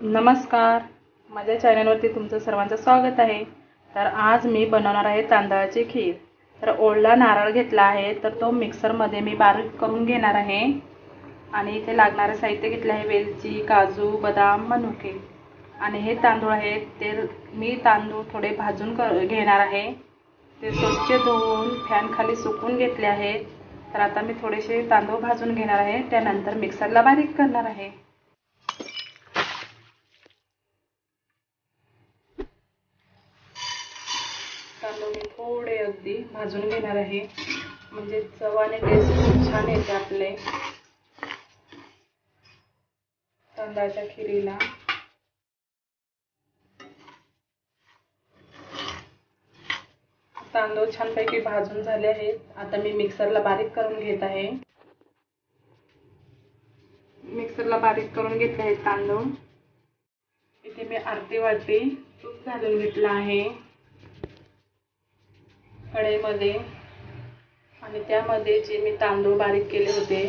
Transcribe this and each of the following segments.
नमस्कार. माझ्या चॅनलवरती तुमचं सर्वांचं स्वागत आहे. तर आज मी बनवणार आहे तांदळाची खीर. तर ओढला नारळ घेतला आहे तर तो मिक्सरमध्ये मी बारीक करून घेणार आहे. आणि इथे लागणारे साहित्य घेतले आहे वेलची काजू बदाम मनुके. आणि हे तांदूळ आहेत ते मी तांदूळ थोडे भाजून कर घेणार आहे. ते स्वच्छ धुवून फॅनखाली सुकून घेतले आहेत. तर आता मी थोडेसे तांदूळ भाजून घेणार आहे. त्यानंतर मिक्सरला बारीक करणार आहे. तांदूळ मी थोडे अगदी भाजून घेणार आहे. म्हणजे चव आणि टेस्ट खूप छान येते आपले. तांदळाच्या खिरीला. तांदूळ छानपैकी भाजून झाले आहेत. आता मी मिक्सरला बारीक करून घेत आहे. मिक्सरला बारीक करून घेतले आहेत तांदूळ. इथे मी अर्धी वाटी तूप घालून घेतला आहे. कढईमध्ये. आणि त्यामध्ये जे मी तांदूळ बारीक केले होते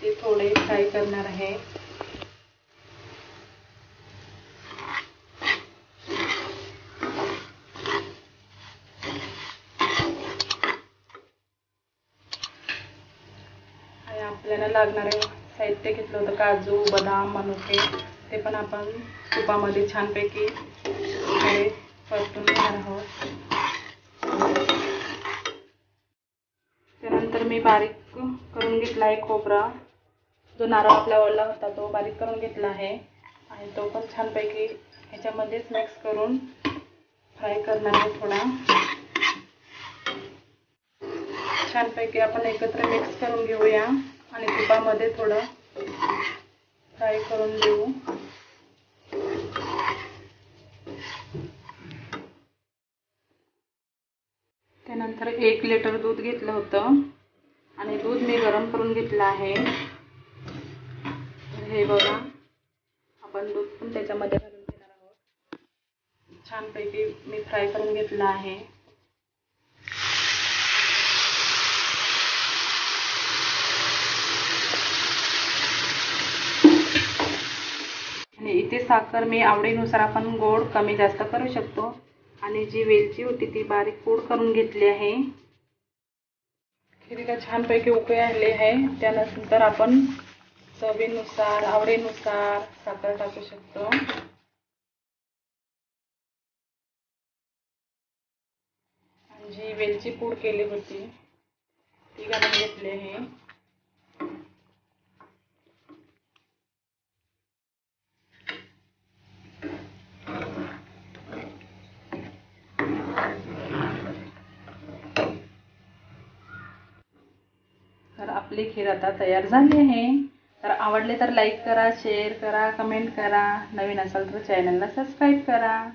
ते थोडे फ्राय करणार आहे. आणि आपल्याला लागणारे साहित्य घेतलं होतं काजू बदाम मनुके ते पण आपण तुपामध्ये छानपैकी परतून घेणार आहोत. त्यानंतर मी बारीक करून घेतला आहे खोबरा. जो नारळ आपला ओला होता तो बारीक करून घेतला आहे. आणि तो पण छानपैकी ह्याच्यामध्येच मिक्स करून फ्राय करणार आहे थोडा. छानपैकी आपण एकत्र मिक्स करून घेऊया. आणि तुपामध्ये थोडं फ्राय करून देऊ. त्यानंतर एक लिटर दूध घेतलं होतं. आणि दूध मी गरम करून घेतलं आहे. हे बघा. आपण दूध पण त्याच्यामध्ये घालून घेणार आहोत. छानपैकी मी फ्राय करून घेतलं आहे. आणि इथे साखर मी आवडीनुसार आपण गोड कमी जास्त करू शकतो. आणि जी वेलची होती ती बारीक पूड करून घेतली आहे. खिरीला छानपैकी उकळी आले आहे. त्यानंतर आपण चवीनुसार आवडीनुसार साखर टाकू शकतो. जी वेलची पूड केली होती ती घालून घेतली आहे. तर आपली खीर आता तयार झाली आहे. तर आवडले तर लाईक करा शेअर करा कमेंट करा. नवीन असाल तर चॅनलला सबस्क्राईब करा.